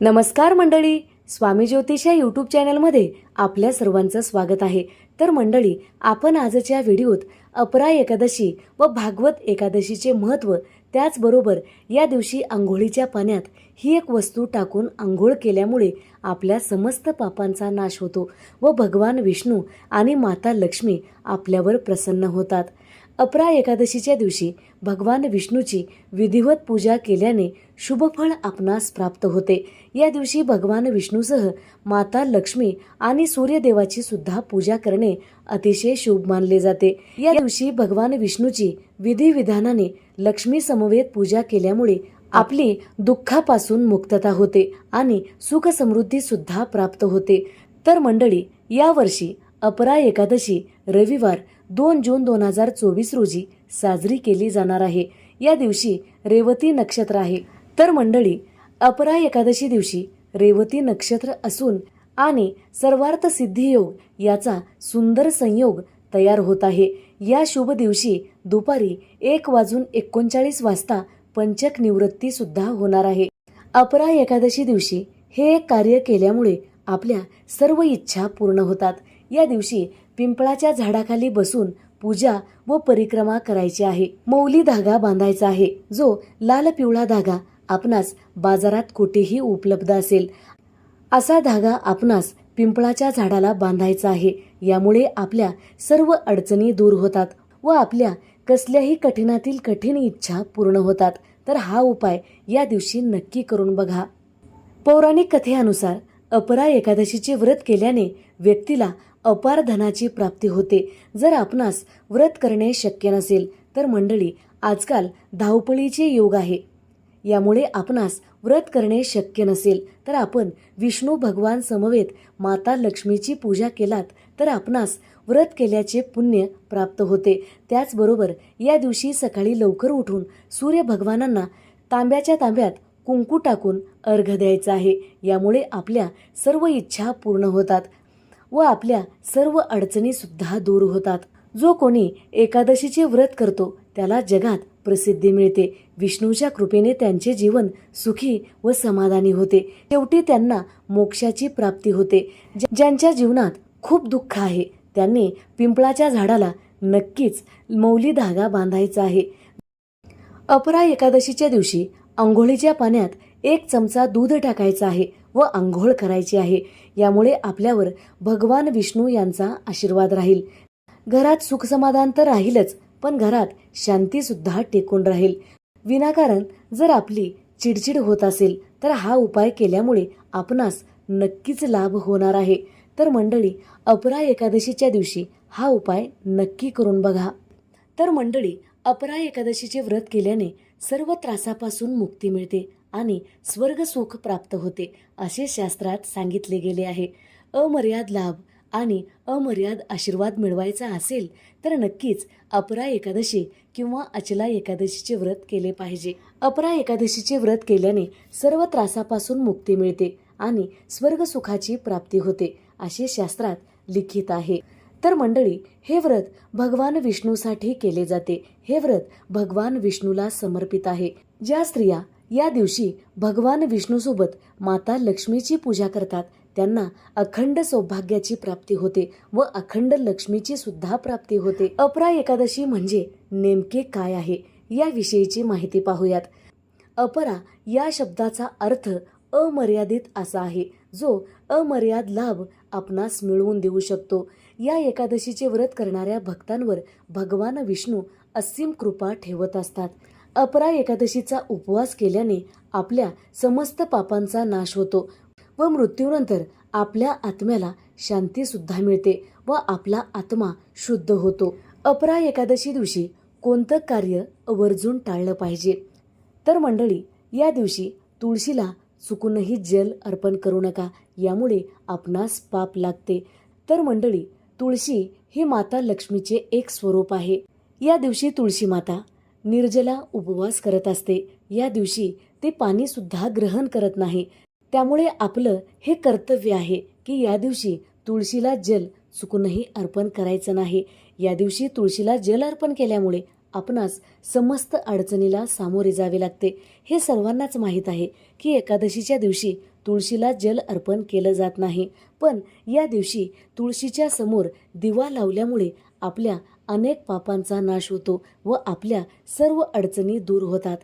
नमस्कार मंडळी स्वामी ज्योतिष या यूट्यूब चॅनलमध्ये आपल्या सर्वांचं स्वागत आहे. तर मंडळी आपण आजच्या व्हिडिओत अपरा एकादशी व भागवत एकादशीचे महत्त्व त्याचबरोबर या दिवशी आंघोळीच्या पाण्यात ही एक वस्तू टाकून आंघोळ केल्यामुळे आपल्या समस्त पापांचा नाश होतो व भगवान विष्णू आणि माता लक्ष्मी आपल्यावर प्रसन्न होतात. अपरा एकादशीच्या दिवशी भगवान विष्णूची विधिवत पूजा केल्याने शुभफळ आपणास प्राप्त होते. या दिवशी भगवान विष्णूसह माता लक्ष्मी आणि सूर्यदेवाची सुद्धा पूजा करणे अतिशय शुभ मानले जाते. या दिवशी भगवान विष्णूची विधिविधानाने लक्ष्मी समवेत पूजा केल्यामुळे आपली दुःखापासून मुक्तता होते आणि सुखसमृद्धी सुद्धा प्राप्त होते. तर मंडळी यावर्षी अपरा एकादशी रविवार दोन जून दोन हजार चोवीस रोजी साजरी केली जाणार आहे. या दिवशी रेवती नक्षत्र आहे. तर मंडळी अपरा एकादशी दिवशी रेवती नक्षत्र असून आणि सर्वार्थ सिद्धी योग याचा सुंदर संयोग तयार होत आहे. या शुभ दिवशी दुपारी एक वाजून एकोणचाळीस वाजता पंचक निवृत्ती सुद्धा होणार आहे. अपरा एकादशी दिवशी हे कार्य केल्यामुळे आपल्या सर्व इच्छा पूर्ण होतात. या दिवशी पिंपळाच्या झाडाखाली बसून पूजा व परिक्रमा करायची आहे. मौली धागा बांधायचा आहे. जो लाल पिवळा धागा आपणास बाजारात कुठेही उपलब्ध असेल असा धागा आपणास पिंपळाच्या झाडाला बांधायचा आहे. यामुळे आपल्या सर्व अडचणी दूर होतात व आपल्या कसल्याही कठीणातील कठीण इच्छा पूर्ण होतात. तर हा उपाय या दिवशी नक्की करून बघा. पौराणिक कथेनुसार अपरा एकादशीचे व्रत केल्याने व्यक्तीला अपार धनाची प्राप्ती होते. जर आपणास व्रत करणे शक्य नसेल तर मंडळी आजकाल धावपळीचे योग आहे. यामुळे आपणास व्रत करणे शक्य नसेल तर आपण विष्णू भगवान समवेत माता लक्ष्मीची पूजा केलात तर आपणास व्रत केल्याचे पुण्य प्राप्त होते. त्याचबरोबर या दिवशी सकाळी लवकर उठून सूर्य भगवानांना तांब्याच्या तांब्यात कुंकू टाकून अर्घ द्यायचा आहे. यामुळे आपल्या सर्व इच्छा पूर्ण होतात. व आपल्या सर्व अडचणी सुद्धा दूर होतात. जो कोणी एकादशीचे व्रत करतो त्याला जगात प्रसिद्धी मिळते. विष्णूच्या कृपेने त्यांचे जीवन सुखी व समाधानी होते. शेवटी त्यांना मोक्षाची प्राप्ती होते. ज- ज्यांच्या जीवनात खूप दुःख आहे त्यांनी पिंपळाच्या झाडाला नक्कीच मौली धागा बांधायचा आहे. अपरा एकादशीच्या दिवशी आंघोळीच्या पाण्यात एक चमचा दूध टाकायचा आहे. व आंघोळ करायची आहे. यामुळे आपल्यावर भगवान विष्णू यांचा आशीर्वाद राहील. घरात सुखसमाधान तर राहीलच पण घरात शांती सुद्धा टिकून राहील. विनाकारण जर आपली चिडचिड होत असेल तर हा उपाय केल्यामुळे आपणास नक्कीच लाभ होणार आहे. तर मंडळी अपरा एकादशीच्या दिवशी हा उपाय नक्की करून बघा. तर मंडळी अपरा एकादशीचे व्रत केल्याने सर्व त्रासापासून मुक्ती मिळते आणि स्वर्गसुख प्राप्त होते असे शास्त्रात सांगितले गेले आहे. अमर्याद लाभ आणि अमर्याद आशीर्वाद मिळवायचा असेल तर नक्कीच अपरा एकादशी किंवा अचला एकादशीचे व्रत केले पाहिजे. अपरा एकादशीचे व्रत केल्याने सर्व त्रासापासून मुक्ती मिळते आणि स्वर्गसुखाची प्राप्ती होते असे शास्त्रात लिखित आहे. तर मंडळी हे व्रत भगवान विष्णूसाठी केले जाते. हे व्रत भगवान विष्णूला समर्पित आहे. ज्या स्त्रिया या दिवशी भगवान विष्णूसोबत माता लक्ष्मीची पूजा करतात त्यांना अखंड सौभाग्याची प्राप्ती होते व अखंड लक्ष्मीची सुद्धा प्राप्ती होते. अपरा एकादशी म्हणजे नेमके काय आहे? याविषयीची माहिती पाहूयात. अपरा या शब्दाचा अर्थ अमर्यादित असा आहे. जो अमर्याद लाभ आपणास मिळवून देऊ शकतो. या एकादशीचे व्रत करणाऱ्या भक्तांवर भगवान विष्णू असीम कृपा ठेवत असतात. अपरा एकादशीचा उपवास केल्याने आपल्या समस्त पापांचा नाश होतो व मृत्यूनंतर आपल्या आत्म्याला शांती सुद्धा मिळते व आपला आत्मा शुद्ध होतो. अपरा एकादशी दिवशी कोणतं कार्य आवर्जून टाळलं पाहिजे? तर मंडळी या दिवशी तुळशीला चुकूनही जल अर्पण करू नका. यामुळे आपणास पाप लागते. तर मंडळी तुळशी ही माता लक्ष्मीचे एक स्वरूप आहे. या दिवशी तुळशी माता निर्जला उपवास करत असते. या दिवशी ते पाणी सुद्धा ग्रहण करत नाही. त्यामुळे आपलं हे कर्तव्य आहे की या दिवशी तुळशीला जल चुकूनही अर्पण करायचं नाही. या दिवशी तुळशीला जल अर्पण केल्यामुळे आपणास समस्त अडचणीला सामोरे जावे लागते. हे सर्वांनाच माहीत आहे की एकादशीच्या दिवशी तुळशीला जल अर्पण केलं जात नाही. पण या दिवशी तुळशीच्या समोर दिवा लावल्यामुळे आपल्या अनेक पापांचा नाश होतो व आपल्या सर्व अडचणी दूर होतात.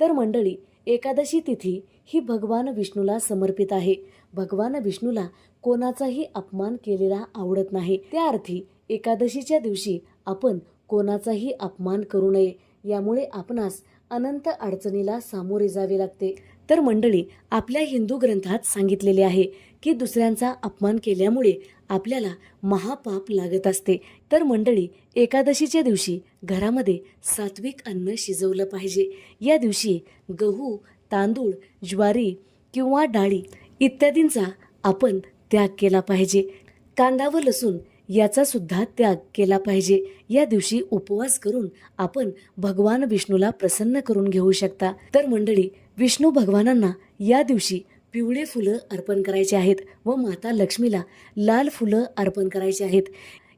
तर मंडळी एकादशी तिथी ही भगवान विष्णूला समर्पित आहे. भगवान विष्णूला कोणाचाही अपमान केलेला आवडत नाही. त्या अर्थी एकादशीच्या दिवशी आपण कोणाचाही अपमान करू नये. यामुळे आपणास अनंत अडचणीला सामोरे जावे लागते. तर मंडळी आपल्या हिंदू ग्रंथात सांगितलेले आहे की दुसऱ्यांचा अपमान केल्यामुळे आपल्याला महापाप लागत असते. तर मंडळी एकादशीच्या दिवशी घरामध्ये सात्विक अन्न शिजवलं पाहिजे. या दिवशी गहू तांदूळ ज्वारी किंवा डाळी इत्यादींचा आपण त्याग केला पाहिजे. कांदा व लसूण याचा सुद्धा त्याग केला पाहिजे. या दिवशी उपवास करून आपण भगवान विष्णूला प्रसन्न करून घेऊ शकता. तर मंडळी विष्णू भगवानांना या दिवशी पिवळे फुलं अर्पण करायचे आहेत व माता लक्ष्मीला लाल फुलं अर्पण करायची आहेत.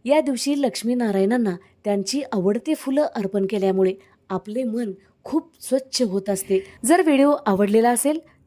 या दिवशी लक्ष्मीनारायणांना त्यांची आवडती फुलं अर्पण केल्यामुळे आपले मन खूप स्वच्छ होत असते. जर व्हिडिओ आवडलेला असेल